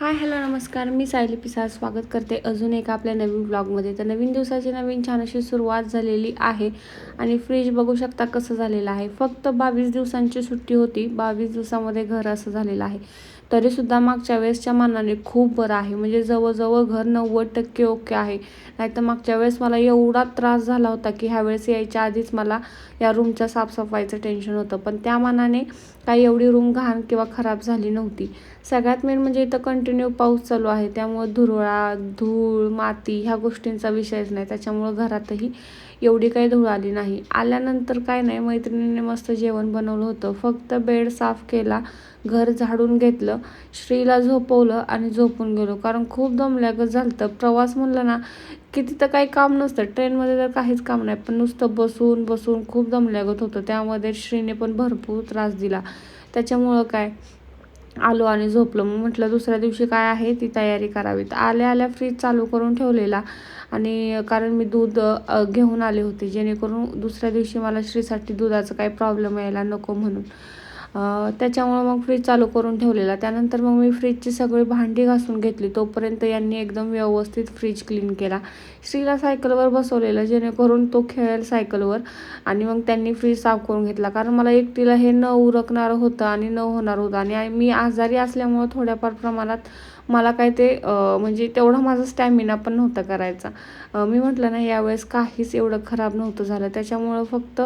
Hi hello नमस्कार. मी सायली पिसा स्वागत करते अजून एका आपल्या नवीन ब्लॉगमध्ये तर नवीन दिवसाची नवीन छान अशी सुरुवात झालेली आहे आणि फ्रीज बघू शकता कसं झालेलं आहे. फक्त बावीस दिवसांची सुट्टी होती. बावीस दिवसामध्ये घर असं झालेलं आहे. तरीसुद्धा मागच्या वेळेसच्या मानाने खूप बरं आहे. म्हणजे जवळजवळ घर नव्वद टक्के ओके आहे. नाहीतर मागच्या वेळेस मला एवढा त्रास झाला होता की ह्या वेळेस यायच्या आधीच मला या रूमच्या साफसफाईचं टेन्शन होतं. पण त्या मानाने काही एवढी रूम घाण किंवा खराब झाली नव्हती. सगळ्यात मेन म्हणजे इथं कंटिन्यू पाऊस चालू आहे. त्यामुळं धुरळा धूळ माती ह्या गोष्टींचा विषयच नाही. त्याच्यामुळं घरातही एवढी काही धूळ आली नाही. आल्यानंतर काय नाही मैत्रिणीने मस्त जेवण बनवलं होतं. फक्त बेड साफ केला घर झाडून घेतलं श्रीला झोपवलं आणि झोपून गेलो. कारण खूप दमल्यागत झालं तर प्रवास म्हणलं ना की तिथं काही काम नसतं. ट्रेनमध्ये तर काहीच काम नाही. पण नुसतं बसून बसून खूप दमल्यागत होतं. त्यामध्ये श्रीने पण भरपूर त्रास दिला. त्याच्यामुळं काय आलो आणि झोपलो. मग म्हटलं दुसऱ्या दिवशी काय आहे? ती तयारी करावी तर आल्या आल्या फ्रीज चालू करून ठेवलेला. आणि कारण मी दूध घेऊन आले होते. जेणेकरून दुसऱ्या दिवशी मला श्रीसाठी दुधाचा काही प्रॉब्लेम यायला नको म्हणून. त्याच्यामुळं मग फ्रीज चालू करून ठेवलेला. त्यानंतर मग मी फ्रीजची सगळी भांडी घासून घेतली. तोपर्यंत यांनी एकदम व्यवस्थित फ्रीज क्लीन केला. श्रीला सायकलवर बसवलेलं जेणेकरून तो खेळेल सायकलवर आणि मग त्यांनी फ्रीज साफ करून घेतला. कारण मला एकटीला हे न उरकणारं होतं आणि न होणार होतं. आणि मी आजारी असल्यामुळं थोड्याफार प्रमाणात मला काय ते म्हणजे तेवढा माझा स्टॅमिना पण नव्हता करायचा. मी म्हटलं ना यावेळेस काहीच एवढं खराब नव्हतं झालं. त्याच्यामुळं फक्त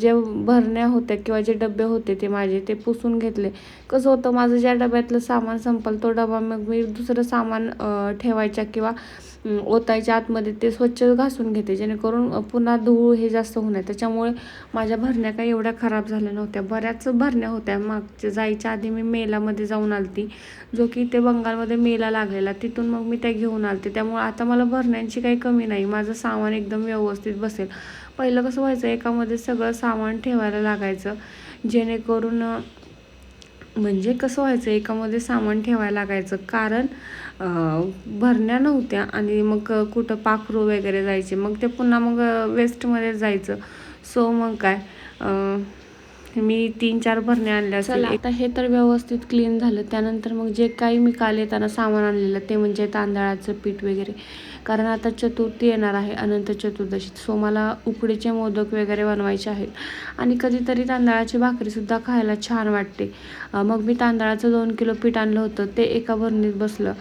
जे भरण्या होत्या किंवा जे डबे होते ते माझे ते पुसून घेतले. कसं होतं माझं ज्या डब्यातलं सामान संपलं तो डबा मग मी दुसरं सामान ठेवायच्या किंवा ओतायच्या आतमध्ये ते स्वच्छ घासून घेते. जेणेकरून पुन्हा धूळ हे जास्त होणार त्याच्यामुळे माझ्या भरण्या काही एवढ्या खराब झाल्या नव्हत्या. बऱ्याच भरण्या होत्या. मागच्या जायच्या आधी मी मेलामध्ये जाऊन आलती. जो की ते बंगालमध्ये मेला लागलेला तिथून मग मी त्या घेऊन आलते. त्यामुळे आता मला भरण्यांची काही कमी नाही. माझं सामान एकदम व्यवस्थित बसेल. पहिलं कसं व्हायचं एकामध्ये सगळं सामान ठेवायला लागायचं. जेणेकरून म्हणजे कसं व्हायचं एकामध्ये सामान ठेवायला लागायचं. कारण भरण्या नव्हत्या आणि मग कुठं पाखरू वगैरे जायचे. मग ते पुन्हा मग वेस्टमध्ये जायचं. सो मग काय मी तीन चार भरण्या आणल्या चला आता हे तर व्यवस्थित क्लीन झालं. त्यानंतर मग जे काही मी काल येताना सामान आणलेलं ते म्हणजे तांदळाचं पीठ वगैरे. कारण आता चतुर्थी येणार आहे अनंत चतुर्दशी. सो मला उकडीचे मोदक वगैरे बनवायचे आहेत. आणि कधीतरी तांदळाची भाकरीसुद्धा खायला छान वाटते. मग मी तांदळाचं दोन किलो पीठ आणलं होतं ते एका भरणीत बसलं.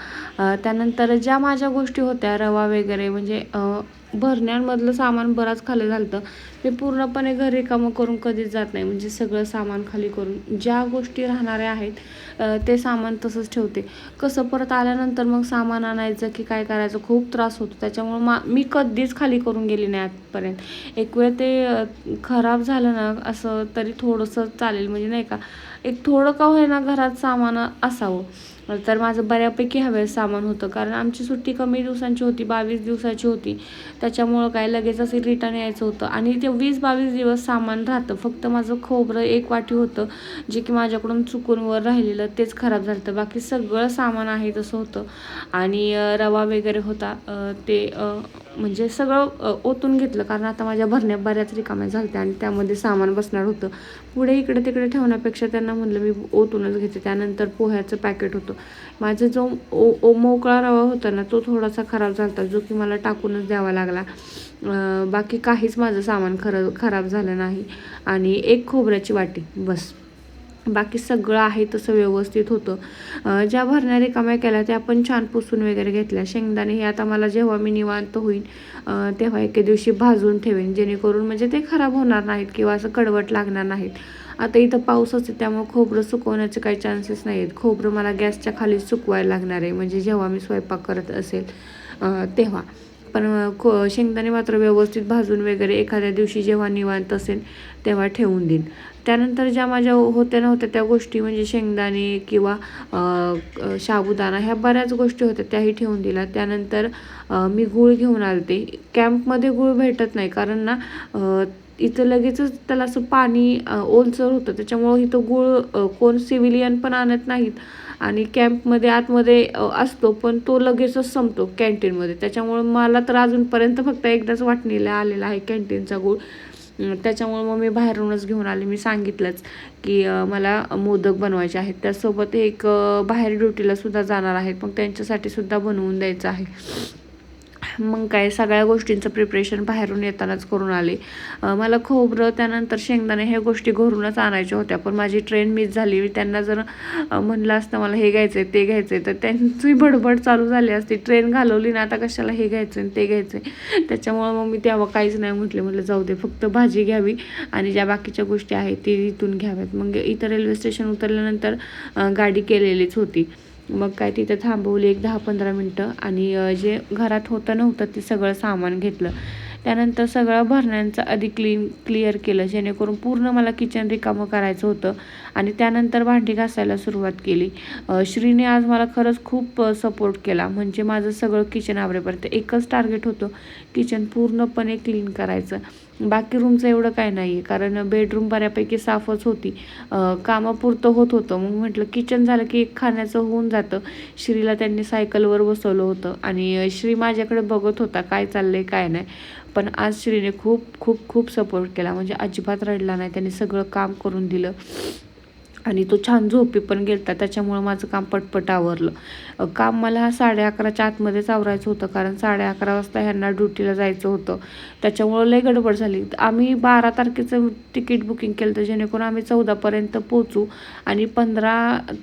त्यानंतर ज्या माझ्या गोष्टी होत्या रवा वगैरे म्हणजे भरण्यांमधलं सामान बराच खाली झालं मी पूर्णपणे घरी कामं करून कधीच जात नाही. म्हणजे सगळं सामान खाली करून ज्या गोष्टी राहणाऱ्या आहेत ते सामान तसंच ठेवते. कसं परत आल्यानंतर मग सामान आणायचं की काय करायचं खूप त्रास होतो. त्याच्यामुळं मा मी कधीच खाली करून गेली नाही आजपर्यंत एक वेळ ते खराब झालं ना असं तरी थोडंसं चालेल. म्हणजे नाही का एक थोडं का होईना घरात सामान असावं. तर माझं बऱ्यापैकी हवेस सामान होतं. कारण आमची सुट्टी कमी दिवसांची होती बावीस दिवसाची होती. त्याच्यामुळं काय लगेच असं रिटर्न यायचं होतं. आणि ते वीस बावीस दिवस सामान राहतं. फक्त माझं खोबरं एक वाटी होतं जे की माझ्याकडून चुकून वर राहिलेलं तेच खराब झालं बाकी सगळं सामान आहे तसं होतं. आणि रवा वगैरे होता. ते म्हणजे सगळं ओतून घेतलं. कारण आता माझ्या भरण्या बऱ्याच रिकाम्या झाल्या आणि त्यामध्ये सामान बसणार होतं. पुढे इकडे तिकडे ठेवण्यापेक्षा त्यांना म्हणलं मी ओतूनच घेते. त्यानंतर पोह्याचं पॅकेट होतं. माझा जो ओ ओ मोकळा रवा होता ना तो थोडासा खराब झाला होता जो की मला टाकूनच द्यावा लागला. बाकी काहीच माझं सामान खरं खराब झालं नाही. आणि एक खोबऱ्याची वाटी बस. बाकी सगळं आहे तसं व्यवस्थित होतं. ज्या भरण्या रिकाम्या केल्या त्या पण छान पुसून वगैरे घेतल्या. शेंगदाणे हे आता मला जेव्हा मी निवांत होईन तेव्हा एके दिवशी भाजून ठेवेन. जेणेकरून म्हणजे ते खराब होणार नाहीत किंवा असं कडवट लागणार नाहीत. आता इथं पाऊसच आहे त्यामुळे खोबरं सुकवण्याचे काही चान्सेस नाही आहेत खोबरं मला गॅसच्या खाली सुकवायला लागणार आहे. म्हणजे जेव्हा मी स्वयंपाक करत असेल तेव्हा. पण खो शेंगदाणे मात्र व्यवस्थित भाजून वगैरे एखाद्या दिवशी जेव्हा निवांत असेल तेव्हा ठेवून देईन. त्यानंतर ज्या माझ्या होत्या नव्हत्या त्या गोष्टी म्हणजे शेंगदाणे किंवा साबुदाणा ह्या बऱ्याच गोष्टी होत्या त्याही ठेवून दिल्या. त्यानंतर मी गूळ घेऊन आलते. कॅम्पमध्ये गूळ भेटत नाही कारण ना इथं लगेचच त्याला असं पाणी ओलसर होतं. त्याच्यामुळं इथं गूळ कोण सिव्हिलियन पण आणत नाहीत. आणि कॅम्पमध्ये आतमध्ये असतो पण तो लगेचच संपतो कॅन्टीनमध्ये. त्याच्यामुळं मला तर अजूनपर्यंत फक्त एकदाच वाटणीला आलेला आहे कॅन्टीनचा गूळ. त्याच्यामुळं त्याच्यामुळे मग मी बाहेरूनच घेऊन आले. मी सांगितलंच की मला मोदक बनवायचे आहेत. त्यासोबत एक बाहेर ड्युटीला सुद्धा जाणार आहेत. मग त्यांच्यासाठी सुद्धा बनवून द्यायचं आहे. मग काय सगळ्या गोष्टींचं प्रिपरेशन बाहेरून येतानाच करून आले. मला खोबरं त्यानंतर शेंगदाणे ह्या गोष्टी घरूनच आणायच्या होत्या. पण माझी ट्रेन मिस झाली. त्यांना जर म्हणलं असतं मला हे घ्यायचं आहे ते घ्यायचं आहे तर त्यांची बडबड चालू झाली असती. ट्रेन घालवली ना आता कशाला हे घ्यायचं आणि ते घ्यायचं आहे त्याच्यामुळं मग मी तेव्हा काहीच नाही म्हटले. म्हटलं जाऊ दे फक्त भाजी घ्यावी आणि ज्या बाकीच्या गोष्टी आहेत ते इथून घ्याव्यात. मग इथं रेल्वे स्टेशन उतरल्यानंतर गाडी केलेलीच होती. मग काय तिथं थांबवली एक दहा पंधरा मिनटं आणि जे घरात होतं नव्हतं ते सगळं सामान घेतलं. त्यानंतर सगळं भरण्यांचं आधी क्लीन क्लिअर केलं. जेणेकरून पूर्ण मला किचन रिकामं करायचं होतं आणि त्यानंतर भांडी घासायला सुरुवात केली. श्रीने आज मला खरंच खूप सपोर्ट केला. म्हणजे माझं सगळं किचन आवरेपर्यंत एकच टार्गेट होतं किचन पूर्णपणे क्लीन करायचं. बाकी रूमचं एवढं काय नाही आहे कारण बेडरूम बऱ्यापैकी साफच होती. कामापुरतं होत होतं. मग म्हटलं किचन झालं की एक खाण्याचं होऊन जातं. श्रीला त्यांनी सायकलवर बसवलं होतं. आणि श्री माझ्याकडे बघत होता काय चाललं आहे काय नाही. पण आज श्रीने खूप खूप खूप सपोर्ट केला. म्हणजे अजिबात रडला नाही. त्याने सगळं काम करून दिलं. आणि तो छान झोपी पण गेलता त्याच्यामुळं माझं काम पटपट आवरलं. काम मला साडे अकराच्या आतमध्येच आवरायचं होतं कारण साडे अकरा वाजता ह्यांना ड्युटीला जायचं होतं. त्याच्यामुळं लय गडबड झाली. आम्ही बारा तारखेचं तिकीट बुकिंग केलं तर जेणेकरून आम्ही चौदापर्यंत पोचू आणि पंधरा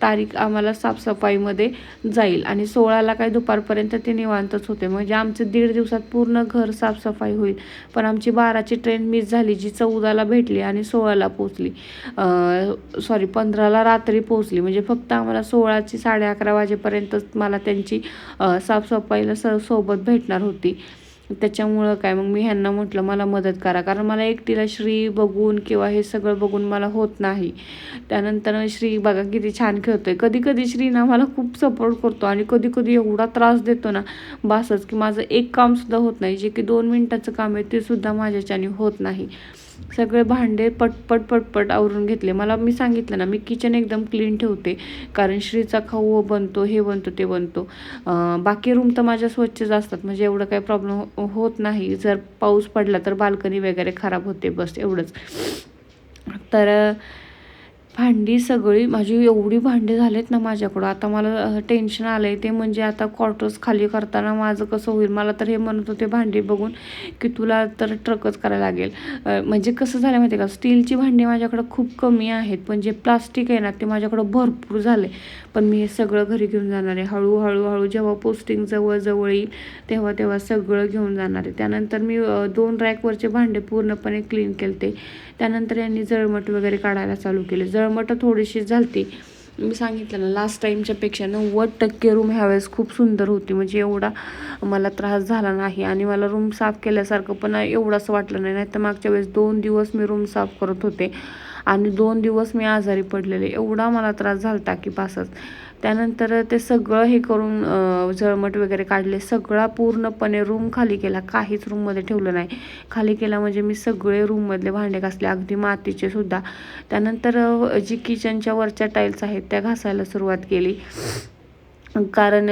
तारीख आम्हाला साफसफाईमध्ये जाईल. आणि सोळाला काय दुपारपर्यंत ते निवांतच होते. म्हणजे आमचं दीड दिवसात पूर्ण घर साफसफाई होईल. पण आमची बाराची ट्रेन मिस झाली जी चौदाला भेटली आणि सोळाला पोचली सॉरी पंधराला रात्री पोचली म्हणजे फक्त आम्हाला सोळाची साडे अकरा वाजेपर्यंतच मला त्यांची साफसफाईला स सोबत भेटणार होती. त्याच्यामुळं काय मग मी ह्यांना म्हटलं मला मदत करा. कारण मला एकटीला श्री बघून किंवा हे सगळं बघून मला होत नाही. त्यानंतर श्री बघा किती छान खेळतोय. कधी कधी श्री ना मला खूप सपोर्ट करतो आणि कधी कधी एवढा त्रास देतो ना बासच की माझं एक कामसुद्धा होत नाही. जे की दोन मिनटाचं काम आहे ते सुद्धा माझ्याच्याने होत नाही. सगळे भांडे पटपट पटपट आवरून घेतले. मला मी सांगितलं ना मी किचन एकदम क्लीन ठेवते. कारण श्रीचा खाऊ बनतो हे बनतो ते बनतो. बाकी रूम तर माझ्या स्वच्छच असतात. म्हणजे एवढं काही प्रॉब्लेम हो, होत नाही. जर पाऊस पडला तर बाल्कनी वगैरे खराब होते बस एवढंच. तर भांडी सगळी माझी एवढी भांडी झालेत ना माझ्याकडं. आता मला टेन्शन आलं आहे ते म्हणजे आता क्वार्टर्स खाली करताना माझं कसं होईल? मला तर हे म्हणत होते भांडी बघून की तुला तर ट्रकच करायला लागेल. म्हणजे कसं झालं माहिती आहे का स्टीलची भांडी माझ्याकडं खूप कमी आहेत. पण जे प्लास्टिक आहे ना ते माझ्याकडं भरपूर झाले पण मी हे सगळं घरी घेऊन जाणार आहे. हळूहळू हळू जेव्हा पोस्टिंग जवळ जवळ येईल तेव्हा तेव्हा सगळं घेऊन जाणार आहे. त्यानंतर मी दोन रॅकवरचे भांडे पूर्णपणे क्लीन केले ते त्यानंतर यांनी जळमट वगैरे काढायला चालू केले. जळ जळमट थोडीशी झालती. मी सांगितलं ना लास्ट टाईमच्या पेक्षा नव्वद टक्के रूम ह्यावेळेस खूप सुंदर होती. म्हणजे एवढा मला त्रास झाला नाही आणि मला रूम साफ केल्यासारखं पण एवढंच वाटलं नाही. नाही तर मागच्या वेळेस दोन दिवस मी रूम साफ करत होते. आणि दोन दिवस मी आजारी पडलेले. एवढा मला त्रास झाला की पासच त्यानंतर ते सगळं हे करून झळमट जळमट वगैरे काढले. सगळा पूर्णपणे रूम खाली केला. काहीच रूममध्ये ठेवलं नाही. खाली केला म्हणजे मी सगळे रूममधले भांडे घासले अगदी मातीचे सुद्धा. त्यानंतर जी किचनच्या वरच्या टाईल्स आहेत त्या घासायला सुरुवात केली. कारण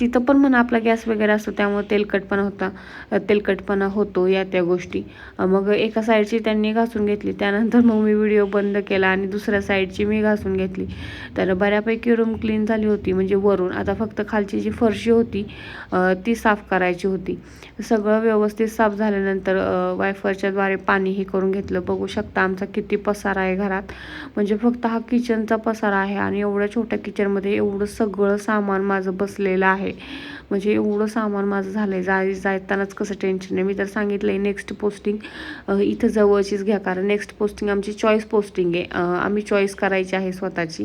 तिथं पण म्हणा आपला गॅस वगैरे असतो त्यामुळे तेलकटपणा होता तेलकटपणा होतो या त्या गोष्टी. मग एका साईडची त्यांनी घासून घेतली त्यानंतर मग मी व्हिडिओ बंद केला आणि दुसऱ्या साईडची मी घासून घेतली. तर बऱ्यापैकी रूम क्लीन झाली होती म्हणजे वरून. आता फक्त खालची जी फरशी होती ती साफ करायची होती. सगळं व्यवस्थित साफ झाल्यानंतर वायफरच्याद्वारे पाणी हे करून घेतलं. बघू शकता आमचा किती पसारा आहे घरात. म्हणजे फक्त हा किचनचा पसारा आहे आणि एवढ्या छोट्या किचनमध्ये एवढं सगळं सामान माझं बसलेलं आहे. म्हणजे एवढं सामान माझं झालं आहे जाय जातानाच कसं टेन्शन आहे. मी तर सांगितलं आहे नेक्स्ट पोस्टिंग इथं जवळचीच घ्या. कारण नेक्स्ट पोस्टिंग आमची चॉईस पोस्टिंग आहे. आम्ही चॉईस करायची आहे स्वतःची.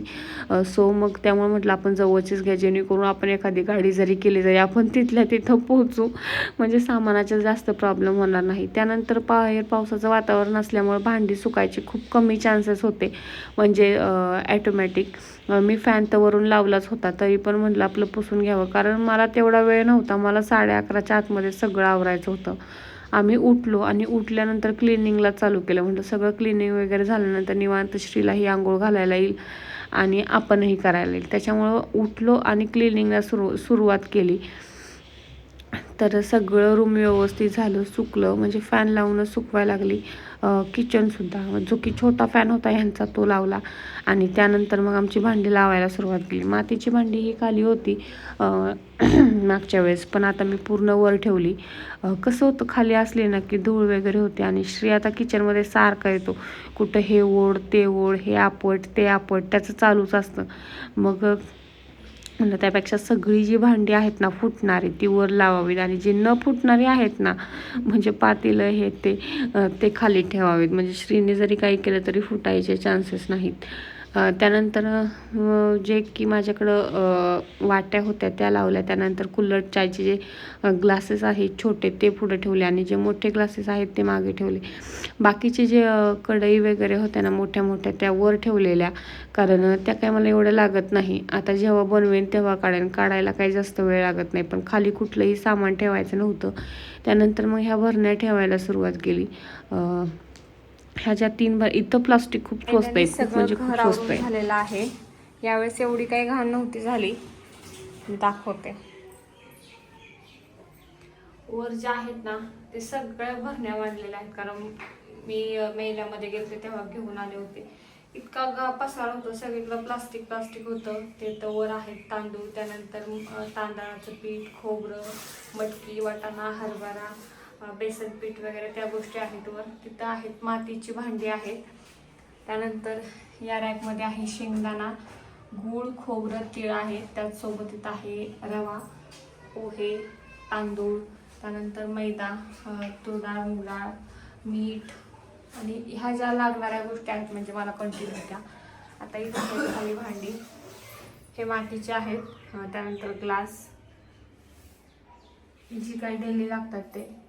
सो मग त्यामुळे म्हटलं आपण जवळचीच घ्या. जेणेकरून आपण एखादी गाडी जरी केली जरी आपण तिथल्या तिथं पोहोचू. म्हणजे सामानाचा जास्त प्रॉब्लेम होणार नाही. त्यानंतर बाहेर पावसाचं वातावरण असल्यामुळे भांडी सुकायचे खूप कमी चान्सेस होते. म्हणजे ॲटोमॅटिक मी फॅन तर वरून लावलाच होता. तरी पण म्हटलं आपलं पुसून घ्यावं. कारण मला तेवढं वेळ नव्हता. मला साडे अकराच्या आतमध्ये सगळं आवरायचं होतं. आम्ही उठलो आणि उठल्यानंतर क्लिनिंगला चालू केलं. म्हणलं सगळं क्लिनिंग वगैरे झाल्यानंतर निवांत श्रीलाही आंघोळ घालायला येईल आणि आपणही करायला येईल. त्याच्यामुळं उठलो आणि क्लिनिंगला सुरू सुरुवात केली. तर सगळं रूम व्यवस्थित झालं सुकलं. म्हणजे फॅन लावूनच सुकवायला लागली. किचनसुद्धा जो की छोटा फॅन होता ह्यांचा तो लावला. आणि त्यानंतर मग आमची भांडी लावायला सुरुवात केली. मातीची भांडी ही खाली होती मागच्या वेळेस. पण आता मी पूर्ण वर ठेवली. कसं होतं खाली असले ना की धूळ वगैरे होते. आणि श्री आता किचनमध्ये सारखा येतो. कुठं हे ओढ ते ओढ हे आपट ते आपट त्याचं चालूच असतं. मग म्हणलं त्यापेक्षा सगळी जी भांडी आहेत ना फुटणारी ती वर लावावीत आणि जी न फुटणारी आहेत ना म्हणजे पातेलं हे ते ते खाली ठेवावीत. म्हणजे श्रीने जरी काही केलं तरी फुटायचे चान्सेस नाहीत. त्यानंतर जे की माझ्याकडं वाट्या होत्या त्या लावल्या. त्यानंतर कुल्लट चायचे जे ग्लासेस आहेत छोटे ते पुढे ठेवले आणि जे मोठे ग्लासेस आहेत ते मागे ठेवले. बाकीचे जे कढई वगैरे होत्या ना मोठ्या मोठ्या त्या वर ठेवलेल्या. कारण त्या काय मला एवढं लागत नाही. आता जेव्हा बनवेन तेव्हा काढेन. काढायला काही जास्त वेळ लागत नाही. पण खाली कुठलंही सामान ठेवायचं नव्हतं. त्यानंतर मग ह्या भरण्या ठेवायला सुरुवात केली. अं, ह्या ज्या तीन भर इथं प्लास्टिक खूप स्वस्त आहे खूप म्हणजे खूप स्वस्त आहे. झालेलं आहे. यावेळेस एवढी काही घाण नव्हती झाली. दाखवते. वर जे आहेत ना ते सगळ्या भरण्या वाढलेल्या आहेत. कारण मी मेल्यामध्ये गेलते तेव्हा घेऊन आले होते. इतका गा पसार होतो सगळीकडं प्लास्टिक प्लास्टिक होतं. ते तर वर आहेत तांदूळ त्यानंतर तांदळाचं पीठ खोबरं मटकी वाटाणा हरभरा. बेसन पीठ वगैरे त्या गोष्टी आहेत वर. तिथं आहेत मातीची भांडी आहेत. त्यानंतर या रॅकमध्ये आहे शेंगदाणा गूळ खोबरं तीळ आहे. त्याचसोबत इथं आहे रवा पोहे तांदूळ. त्यानंतर मैदा अ, तूर डाळ मूग डाळ मीठ आणि ह्या ज्या लागणाऱ्या गोष्टी आहेत म्हणजे मला कंटिन्यू त्या आता इथं खाली भांडी. हे मातीचे आहेत. त्यानंतर ग्लास. जी काही डेली लागतात ते.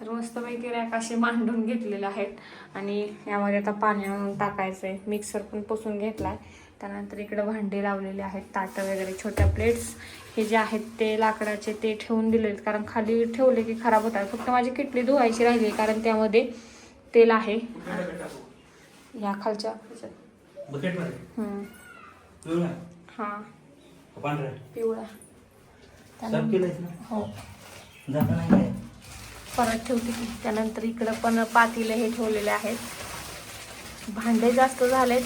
तर मस्तपैकी रॅक असे मांडून घेतलेले आहेत. आणि यामध्ये आता पाणी आणून टाकायचं आहे मिक्सर पण पुसून घेतला आहे त्यानंतर इकडं भांडे लावलेले आहेत. ताटं वगैरे छोट्या प्लेट्स हे जे आहेत ते लाकडाचे ते ठेवून दिलेत. कारण खाली ठेवले की खराब होतात. फक्त माझी किटली धुवायची राहिली कारण त्यामध्ये तेल आहे. या खालच्या. हां. पिवळा. हो. परत ठेवते की त्यानंतर इकडं पण पातीलं हे ठेवलेले आहेत. भांडे जास्त झालेत.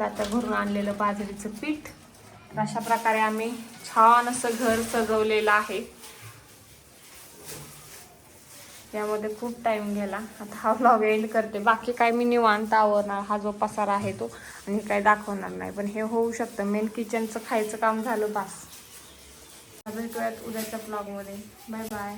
आता भरून आणलेलं बाजरीचं पीठ. तर अशा प्रकारे आम्ही छान असं घर सजवलेलं आहे. यामध्ये खूप टाइम गेला. आता हा व्लॉग एंड करते. बाकी काय मी निवांत आवरणार. हा जो पसारा आहे तो. आणि काय दाखवणार नाही. पण हे होऊ शकतं. मेन किचनचं खायचं काम झालं बास. भेटूयात उद्याच्या ब्लॉगमध्ये बाय बाय